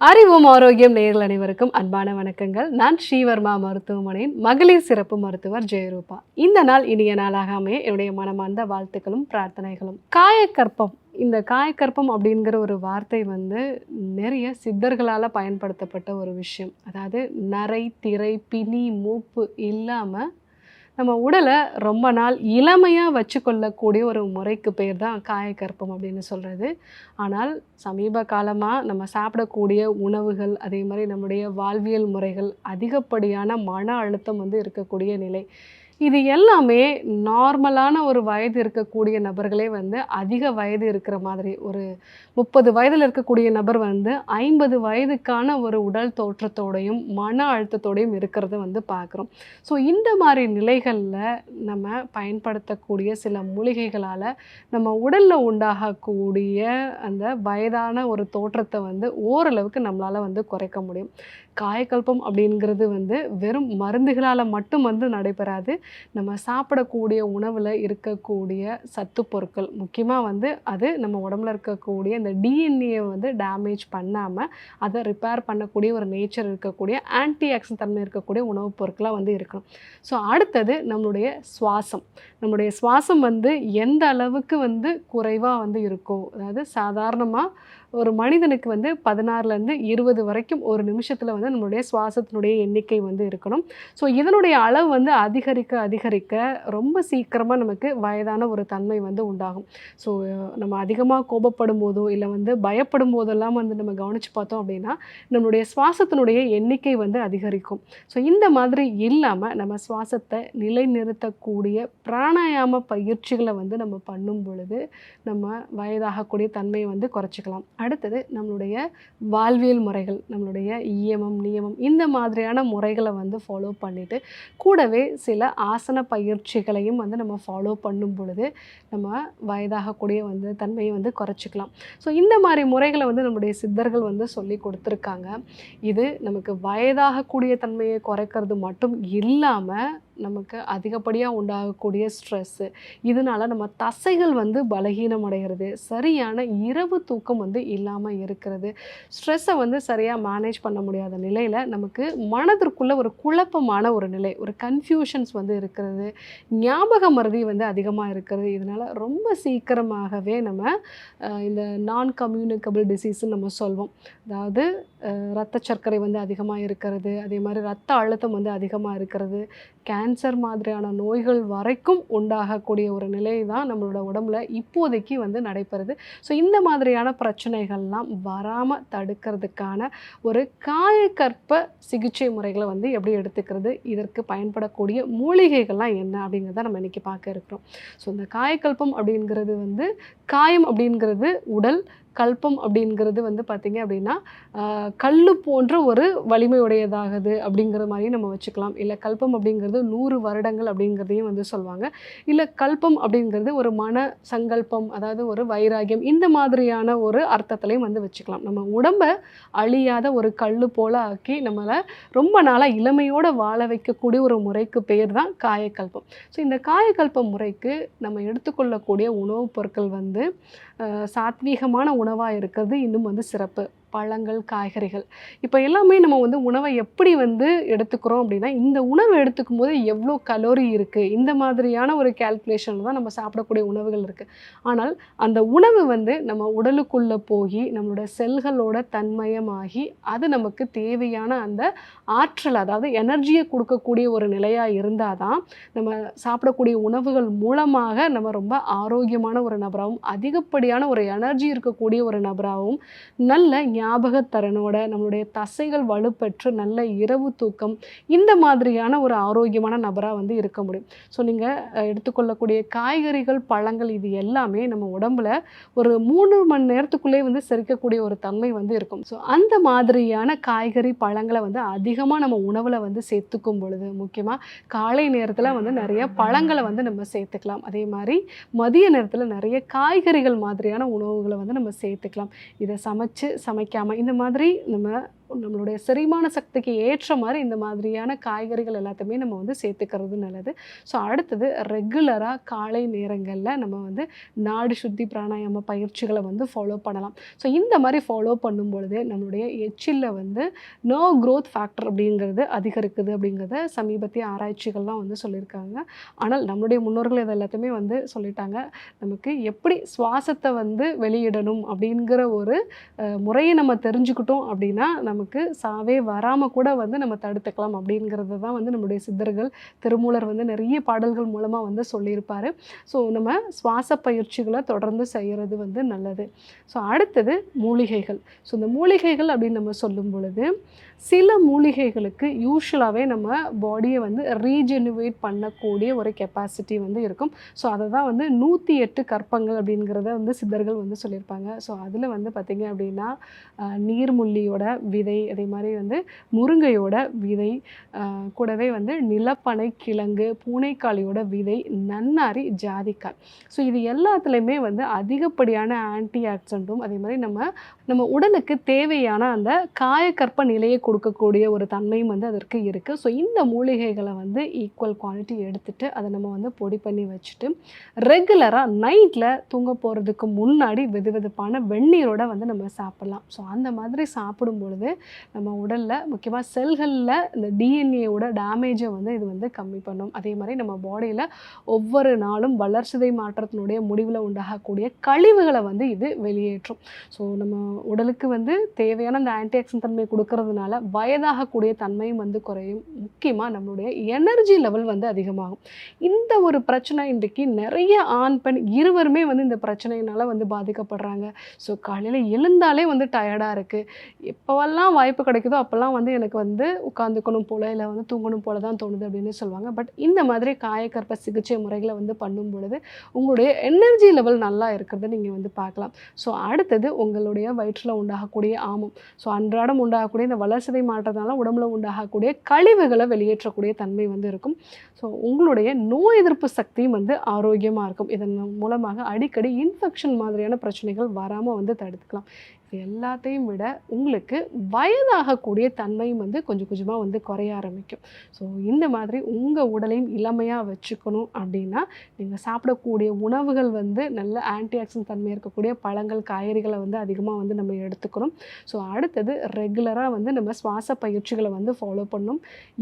அறிவும் ஆரோக்கியம் நேர்கள் அனைவருக்கும் அன்பான வணக்கங்கள். நான் ஸ்ரீவர்மா மருத்துவமனையின் மகளிர் சிறப்பு மருத்துவர் ஜெயரூபா. இந்த நாள் இனிய நாளாக அமைய என்னுடைய மனமார்ந்த வாழ்த்துக்களும் பிரார்த்தனைகளும். காயக்கற்பம். இந்த காயக்கற்பம் அப்படிங்கிற ஒரு வார்த்தை வந்து நிறைய சித்தர்களால் பயன்படுத்தப்பட்ட ஒரு விஷயம். அதாவது நரை திரை பிணி மூப்பு இல்லாமல் நம்ம உடலை ரொம்ப நாள் இளமையாக வச்சுக்கொள்ளக்கூடிய ஒரு முறைக்கு பேர் தான் காயக்கற்பம் அப்படின்னு சொல்கிறது ஆனால் சமீப காலமாக நம்ம சாப்பிடக்கூடிய உணவுகள் அதே மாதிரி நம்முடைய வாழ்வியல் முறைகள் அதிகப்படியான மன அழுத்தம் வந்து இருக்கக்கூடிய நிலை. இது எல்லாமே நார்மலான ஒரு வயது இருக்கக்கூடிய நபர்களே வந்து அதிக வயது இருக்கிற மாதிரி ஒரு முப்பது வயதில் இருக்கக்கூடிய நபர் வந்து ஐம்பது வயதுக்கான ஒரு உடல் தோற்றத்தோடையும் மன அழுத்தத்தோடையும் இருக்கிறத வந்து பார்க்குறோம். ஸோ இந்த மாதிரி நிலைகளில் நம்ம பயன்படுத்தக்கூடிய சில மூலிகைகளால் நம்ம உடலில் உண்டாகக்கூடிய அந்த வயதான ஒரு தோற்றத்தை வந்து ஓரளவுக்கு நம்மளால் வந்து குறைக்க முடியும். காயக்கல்பம் அப்படிங்கிறது வந்து வெறும் மருந்துகளால் மட்டும் வந்து நடைபெறாது. நம்ம சாப்பிடக்கூடிய உணவில் இருக்கக்கூடிய சத்து பொருட்கள் முக்கியமாக வந்து அது நம்ம உடம்புல இருக்கக்கூடிய இந்த டிஎன்ஏ வந்து டேமேஜ் பண்ணாமல் அதை ரிப்பேர் பண்ணக்கூடிய ஒரு நேச்சர் இருக்கக்கூடிய ஆன்டி ஆக்சிடென்ட் தன்மை இருக்கக்கூடிய உணவுப் பொருட்களாக வந்து இருக்கணும். ஸோ அடுத்தது நம்மளுடைய சுவாசம். நம்மளுடைய சுவாசம் வந்து எந்த அளவுக்கு வந்து குறைவாக வந்து இருக்கோ அதாவது சாதாரணமாக ஒரு மனிதனுக்கு வந்து பதினாறுலேருந்து இருபது வரைக்கும் ஒரு நிமிஷத்தில் வந்து நம்மளுடைய சுவாசத்தினுடைய எண்ணிக்கை வந்து இருக்கணும். ஸோ இதனுடைய அளவு வந்து அதிகரிக்க அதிகரிக்க ரொம்ப சீக்கிரமாக நமக்கு வயதான ஒரு தன்மை வந்து உண்டாகும். ஸோ நம்ம அதிகமாக கோபப்படும் போதோ இல்லை வந்து பயப்படும் போதெல்லாம் வந்து நம்ம கவனித்து பார்த்தோம் அப்படின்னா நம்மளுடைய சுவாசத்தினுடைய எண்ணிக்கை வந்து அதிகரிக்கும். ஸோ இந்த மாதிரி இல்லாமல் நம்ம சுவாசத்தை நிலைநிறுத்தக்கூடிய பிராணாயாம பயிற்சிகளை வந்து நம்ம பண்ணும் பொழுது நம்ம வயதாகக்கூடிய தன்மையை வந்து குறைச்சிக்கலாம். அடுத்தது நம்மளுடைய வாழ்வியல் முறைகள் நம்மளுடைய இயமம் நியமம் இந்த மாதிரியான முறைகளை வந்து ஃபாலோ பண்ணிவிட்டு கூடவே சில ஆசன பயிற்சிகளையும் வந்து நம்ம ஃபாலோ பண்ணும் பொழுது நம்ம வயதாகக்கூடிய வந்து தன்மையை வந்து குறைச்சிக்கலாம். ஸோ இந்த மாதிரி முறைகளை வந்து நம்முடைய சித்தர்கள் வந்து சொல்லி கொடுத்துருக்காங்க. இது நமக்கு வயதாகக்கூடிய தன்மையை குறைக்கிறது மட்டும் இல்லாமல் நமக்கு அதிகப்படியாக உண்டாகக்கூடிய ஸ்ட்ரெஸ்ஸு இதனால நம்ம தசைகள் வந்து பலகீனம் அடைகிறது. சரியான இரவு தூக்கம் வந்து இல்லாமல் இருக்கிறது. ஸ்ட்ரெஸ்ஸை வந்து சரியாக மேனேஜ் பண்ண முடியாத நிலையில் நமக்கு மனதிற்குள்ளே ஒரு குழப்பமான ஒரு நிலை ஒரு கன்ஃபியூஷன்ஸ் வந்து இருக்கிறது. ஞாபக மருதி வந்து அதிகமாக இருக்கிறது. இதனால் ரொம்ப சீக்கிரமாகவே நம்ம இந்த நான் கம்யூனிகபிள் டிசீஸ்ன்னு நம்ம சொல்வோம். அதாவது ரத்த சர்க்கரை வந்து அதிகமாக இருக்கிறது. அதே மாதிரி ரத்த அழுத்தம் வந்து அதிகமாக இருக்கிறது. கேன்சர் மாதிரியான நோய்கள் வரைக்கும் உண்டாகக்கூடிய ஒரு நிலை தான் நம்மளோட உடம்புல இப்போதைக்கு வந்து நடைபெறுது. ஸோ இந்த மாதிரியான பிரச்சனைகள்லாம் வராமல் தடுக்கிறதுக்கான ஒரு காயக்கற்ப சிகிச்சை முறைகளை வந்து எப்படி எடுத்துக்கிறது? இதற்கு பயன்படக்கூடிய மூலிகைகள்லாம் என்ன அப்படிங்கிறத நம்ம இன்னைக்கு பார்க்க இருக்கிறோம். ஸோ இந்த காயக்கல்பம் அப்படிங்கிறது வந்து காயம் அப்படிங்கிறது உடல் கல்பம் அப்படிங்கிறது வந்து பார்த்திங்க அப்படின்னா கல் போன்ற ஒரு வலிமையுடையதாகுது அப்படிங்கிற மாதிரியும் நம்ம வச்சுக்கலாம். இல்லை கல்பம் அப்படிங்கிறது நூறு வருடங்கள் அப்படிங்கிறதையும் வந்து சொல்லுவாங்க. இல்லை கல்பம் அப்படிங்கிறது ஒரு மன சங்கல்பம் அதாவது ஒரு வைராகியம் இந்த மாதிரியான ஒரு அர்த்தத்திலையும் வந்து வச்சுக்கலாம். நம்ம உடம்பை அழியாத ஒரு கல் போல ஆக்கி நம்மளை ரொம்ப நாளாக இளமையோடு வாழ வைக்கக்கூடிய ஒரு முறைக்கு பேர் தான் காயக்கல்பம். ஸோ இந்த காயக்கல்ப முறைக்கு நம்ம எடுத்துக்கொள்ளக்கூடிய உணவுப் பொருட்கள் வந்து சாத்வீகமான சாத்வீகமான உணவாக இருக்கிறது இன்னும் வந்து சிறப்பு. பழங்கள் காய்கறிகள். இப்போ எல்லாமே நம்ம வந்து உணவை எப்படி வந்து எடுத்துக்கிறோம் அப்படின்னா இந்த உணவை எடுத்துக்கும் போது எவ்வளோ கலோரி இருக்குது இந்த மாதிரியான ஒரு கேல்குலேஷன் தான் நம்ம சாப்பிடக்கூடிய உணவுகள் இருக்குது ஆனால் அந்த உணவு வந்து நம்ம உடலுக்குள்ளே போய் நம்மளோட செல்களோட தன்மயமாகி அது நமக்கு தேவையான அந்த ஆற்றல் அதாவது எனர்ஜியை கொடுக்கக்கூடிய ஒரு நிலையாக இருந்தால் தான் நம்ம சாப்பிடக்கூடிய உணவுகள் மூலமாக நம்ம ரொம்ப ஆரோக்கியமான ஒரு நபராகவும் அதிகப்படியான ஒரு எனர்ஜி இருக்கக்கூடிய ஒரு நபராகவும் நல்ல ஞாபகத்தரனோட நம்மளுடைய தசைகள் வலுப்பெற்று நல்ல இரவு தூக்கம் இந்த மாதிரியான ஒரு ஆரோக்கியமான நபராக வந்து இருக்க முடியும். ஸோ நீங்கள் எடுத்துக்கொள்ளக்கூடிய காய்கறிகள் பழங்கள் இது எல்லாமே நம்ம உடம்புல ஒரு மூணு மணி நேரத்துக்குள்ளே வந்து செரிக்கக்கூடிய ஒரு தன்மை வந்து இருக்கும். ஸோ அந்த மாதிரியான காய்கறி பழங்களை வந்து அதிகமாக நம்ம உணவில் வந்து சேர்த்துக்கும் பொழுது முக்கியமாக காலை நேரத்தில் வந்து நிறைய பழங்களை வந்து நம்ம சேர்த்துக்கலாம். அதே மாதிரி மதிய நேரத்தில் நிறைய காய்கறிகள் மாதிரியான உணவுகளை வந்து நம்ம சேர்த்துக்கலாம். இதை சமைச்சு வைக்காமல் இந்த மாதிரி நம்ம நம்மளுடைய செரிமான சக்திக்கு ஏற்ற மாதிரி இந்த மாதிரியான காய்கறிகள் எல்லாத்தையுமே நம்ம வந்து சேர்த்துக்கிறது நல்லது. ஸோ அடுத்தது ரெகுலராக காலை நேரங்களில் நம்ம வந்து நாடு சுத்தி பிராணாயாம பயிற்சிகளை வந்து ஃபாலோ பண்ணலாம். ஸோ இந்த மாதிரி ஃபாலோ பண்ணும் பொழுது நம்மளுடைய எச்சிலில் வந்து நோ க்ரோத் ஃபேக்டர் அப்படிங்கிறது அதிகரிக்குது அப்படிங்கிறத சமீபத்திய ஆராய்ச்சிகள்லாம் வந்து சொல்லியிருக்காங்க. ஆனால் நம்மளுடைய முன்னோர்கள் இது எல்லாத்தையுமே வந்து சொல்லிட்டாங்க. நமக்கு எப்படி சுவாசத்தை வந்து வெளியிடணும் அப்படிங்கிற ஒரு முறையை நம்ம தெரிஞ்சுக்கிட்டோம் அப்படின்னா நம்ம நமக்கு சாவே வராமல் கூட வந்து நம்ம தடுத்துக்கலாம் அப்படிங்கிறது தான் வந்து நம்முடைய சித்தர்கள் திருமூலர் வந்து நிறைய பாடல்கள் மூலமாக வந்து சொல்லியிருப்பார். ஸோ நம்ம சுவாச பயிற்சிகளை தொடர்ந்து செய்கிறது வந்து நல்லது. ஸோ அடுத்தது மூலிகைகள். ஸோ இந்த மூலிகைகள் அப்படின்னு நம்ம சொல்லும் பொழுது சில மூலிகைகளுக்கு யூஸ்வலாகவே நம்ம பாடியை வந்து ரீஜெனுவேட் பண்ணக்கூடிய ஒரு கெப்பாசிட்டி வந்து இருக்கும். ஸோ அதை தான் வந்து நூற்றி எட்டு கற்பங்கள் அப்படிங்கிறத வந்து சித்தர்கள் வந்து சொல்லியிருப்பாங்க. ஸோ அதில் வந்து பார்த்திங்க அப்படின்னா நீர்முள்ளியோட விதை அதே மாதிரி வந்து முருங்கையோட விதை கூடவே வந்து நிலப்பனை கிழங்கு பூனைக்காளியோட விதை நன்னாரி ஜாதிக்காய். ஸோ இது எல்லாத்துலேயுமே வந்து அதிகப்படியான ஆன்டி ஆக்சண்ட்டும் அதே மாதிரி நம்ம நம்ம உடலுக்கு தேவையான அந்த காயக்கற்ப நிலையை கொடுக்கக்கூடிய ஒரு தன்மையும் வந்து அதற்கு இருக்குது ஸோ இந்த மூலிகைகளை வந்து ஈக்குவல் குவாலிட்டி எடுத்துட்டு அதை நம்ம வந்து பொடி பண்ணி வச்சுட்டு ரெகுலராக நைட்டில் தூங்க போகிறதுக்கு முன்னாடி வெது வெதுப்பான வெந்நீரோட வந்து நம்ம சாப்பிட்லாம். ஸோ அந்த மாதிரி சாப்பிடும் பொழுது நம்ம உடலில் முக்கியமாக செல்களில் இந்த டிஎன்ஏவோட டேமேஜை வந்து இது வந்து கம்மி பண்ணும். அதே மாதிரி நம்ம பாடியில் ஒவ்வொரு நாளும் வளர்ச்சிதை மாற்றத்தினுடைய முடிவில் உண்டாகக்கூடிய கழிவுகளை வந்து இது வெளியேற்றும். ஸோ நம்ம உடலுக்கு வந்து தேவையான அந்த ஆன்டிஆக்சிடென்ட் தன்மை கொடுக்கறதுனால வயதாகக்கூடிய தன்மையும் வந்து குறையும். முக்கியமாக நம்மளுடைய எனர்ஜி லெவல் வந்து அதிகமாகும். இந்த ஒரு பிரச்சனை இன்றைக்கு நிறைய ஆண் பெண் இருவருமே வந்து இந்த பிரச்சனையினால் வந்து பாதிக்கப்படுறாங்க. ஸோ காலையில் எழுந்தாலே வந்து டயர்டாக இருக்குது எப்போவெல்லாம் வாய்ப்பு கிடைக்குதோ அப்போல்லாம் வந்து எனக்கு வந்து உட்காந்துக்கணும் போல இல்லை வந்து தூங்கணும் போல தான் தோணுது அப்படின்னு சொல்லுவாங்க. பட் இந்த மாதிரி காயக்கற்ப சிகிச்சை முறைகளை வந்து பண்ணும் பொழுது உங்களுடைய எனர்ஜி லெவல் நல்லா இருக்கிறத நீங்கள் வந்து பார்க்கலாம். ஸோ அடுத்தது உங்களுடைய வயிற்றில் உண்டாகக்கூடிய ஆமம். ஸோ அன்றாடம் உண்டாகக்கூடிய இந்த வளர்ச்சி வளர்சிதை மாற்றத்தினால உடம்புல உண்டாகக்கூடிய கழிவுகளை வெளியேற்றக்கூடிய தன்மை வந்து இருக்கும். ஸோ உங்களுடைய நோய் எதிர்ப்பு சக்தியும் வந்து ஆரோக்கியமாக இருக்கும். இதன் மூலமாக அடிக்கடி இன்ஃபெக்ஷன் மாதிரியான பிரச்சனைகள் வராமல் வந்து தடுத்துக்கலாம். இது எல்லாத்தையும் விட உங்களுக்கு வயதாகக்கூடிய தன்மையும் வந்து கொஞ்சம் கொஞ்சமாக வந்து குறைய ஆரம்பிக்கும். ஸோ இந்த மாதிரி உங்கள் உடலையும் இளமையாக வச்சுக்கணும் அப்படின்னா நீங்கள் சாப்பிடக்கூடிய உணவுகள் வந்து நல்ல ஆன்டி ஆக்சிடென்ட் தன்மை இருக்கக்கூடிய பழங்கள் காய்கறிகளை வந்து அதிகமாக வந்து நம்ம எடுத்துக்கணும். ஸோ அடுத்தது ரெகுலராக வந்து நம்ம சுவாச பயிற்சிகளை வந்து ஃபாலோ பண்ணணும்.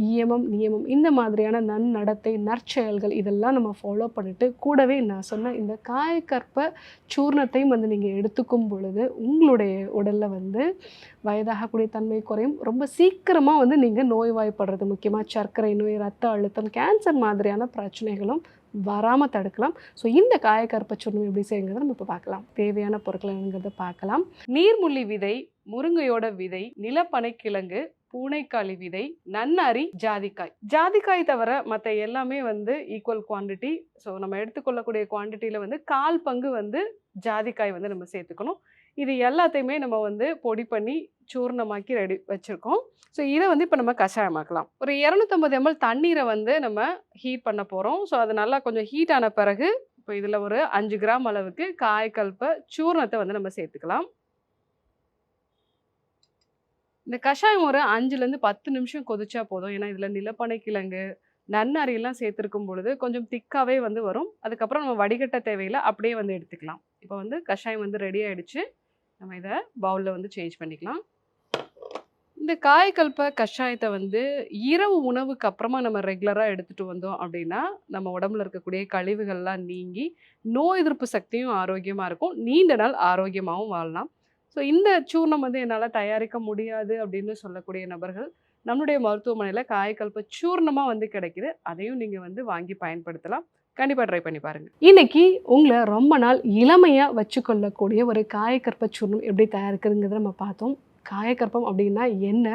இயமம் நியமம் இந்த மாதிரியான நன்னடத்தை நற்செயல்கள் இதெல்லாம் நம்ம ஃபாலோ பண்ணிட்டு கூடவே நான் சொன்ன இந்த காயக்கற்ப சூர்ணத்தையும் வந்து நீங்கள் எடுத்துக்கும் பொழுது உங்களுடைய உடலில் வந்து வயதாகக்கூடிய தன்மை குறையும். ரொம்ப சீக்கிரமாக வந்து நீங்கள் நோய்வாய்ப்படுறது முக்கியமாக சர்க்கரை நோய் ரத்த அழுத்தம் கேன்சர் மாதிரியான பிரச்சனைகளும் வராமல் தடுக்கலாம். ஸோ இந்த காயக்கற்ப சூர்ணம் எப்படி செய்யுங்கிறத நம்ம இப்போ பார்க்கலாம். தேவையான பொருட்கள் என்னங்கிறத பார்க்கலாம். நீர்முள்ளி விதை முருங்கையோட விதை நிலப்பனைக்கிழங்கு பூனைக்காளி விதை நன்னாரி ஜாதிக்காய். ஜாதிக்காய் தவிர மற்ற எல்லாமே வந்து ஈக்குவல் குவாண்டிட்டி ஸோ நம்ம எடுத்துக்கொள்ளக்கூடிய குவாண்டிட்டியில் வந்து கால் பங்கு வந்து ஜாதிக்காய் வந்து நம்ம சேர்த்துக்கணும். இது எல்லாத்தையுமே நம்ம வந்து பொடி பண்ணி சூர்ணமாக்கி ரெடி வச்சுருக்கோம். ஸோ இதை வந்து இப்போ நம்ம கஷாயமாக்கலாம். ஒரு இரநூத்தம்பது எம்எல் தண்ணீரை வந்து நம்ம ஹீட் பண்ண போகிறோம் ஸோ அது நல்லா கொஞ்சம் ஹீட் ஆன பிறகு இப்போ இதில் ஒரு அஞ்சு கிராம் அளவுக்கு காய்கல்ப சூர்ணத்தை வந்து நம்ம சேர்த்துக்கலாம். இந்த கஷாயம் ஒரு அஞ்சுலேருந்து பத்து நிமிஷம் கொதிச்சா போதும். ஏன்னா இதில் நிலப்பனை கிழங்கு நன்னறியெல்லாம் சேர்த்துருக்கும் பொழுது கொஞ்சம் திக்காவே வந்து வரும். அதுக்கப்புறம் நம்ம வடிகட்ட தேவையில்லை அப்படியே வந்து எடுத்துக்கலாம். இப்போ வந்து கஷாயம் வந்து ரெடி ஆகிடுச்சு நம்ம இதை பவுலில் வந்து சேஞ்ச் பண்ணிக்கலாம். இந்த காயக்கல்ப கஷாயத்தை வந்து இரவு உணவுக்கு அப்புறமா நம்ம ரெகுலராக எடுத்துகிட்டு வந்தோம் அப்படின்னா நம்ம உடம்புல இருக்கக்கூடிய கழிவுகள்லாம் நீங்கி நோய் எதிர்ப்பு சக்தியும் ஆரோக்கியமாக இருக்கும். நீண்ட நாள் ஆரோக்கியமாகவும் வாழலாம். ஸோ இந்த சூர்ணம் வந்து என்னால் தயாரிக்க முடியாது அப்படின்னு சொல்லக்கூடிய நபர்கள் நம்மளுடைய மருத்துவமனையில் காயக்கல்ப சூர்ணமாக வந்து கிடைக்கிது. அதையும் நீங்கள் வந்து வாங்கி பயன்படுத்தலாம். கண்டிப்பாக ட்ரை பண்ணி பாருங்க. இன்னைக்கு உங்களை ரொம்ப நாள் இளமையாக வச்சுக்கொள்ளக்கூடிய ஒரு காயக்கற்ப சூர்ணம் எப்படி தயாரிக்கிறதுங்கிறத நம்ம பார்த்தோம். காயக்கற்பம் அப்படின்னா என்ன?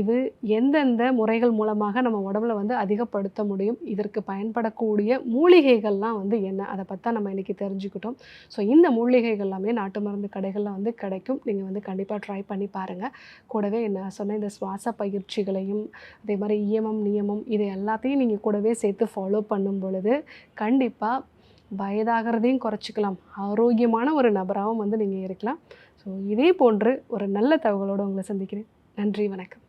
இது எந்தெந்த முறைகள் மூலமாக நம்ம உடம்புல வந்து அதிகப்படுத்த முடியும்? இதற்கு பயன்படக்கூடிய மூலிகைகள்லாம் வந்து என்ன? அதை பற்றி நம்ம இன்றைக்கி தெரிஞ்சுக்கிட்டோம். ஸோ இந்த மூலிகைகள் எல்லாமே நாட்டு மருந்து கடைகளில் வந்து கிடைக்கும். நீங்கள் வந்து கண்டிப்பாக ட்ரை பண்ணி பாருங்கள் கூடவே நான் சொன்ன இந்த சுவாச பயிற்சிகளையும் அதே மாதிரி இயமம் நியமம் இது எல்லாத்தையும் நீங்கள் கூடவே சேர்த்து ஃபாலோ பண்ணும் பொழுது கண்டிப்பாக வயதாகிறதையும் குறைச்சிக்கலாம். ஆரோக்கியமான ஒரு நபராகவும் வந்து நீங்கள் இருக்கலாம். ஸோ இதே போன்று ஒரு நல்ல தகவலோடு உங்களை சந்திக்கிறேன். நன்றி வணக்கம்.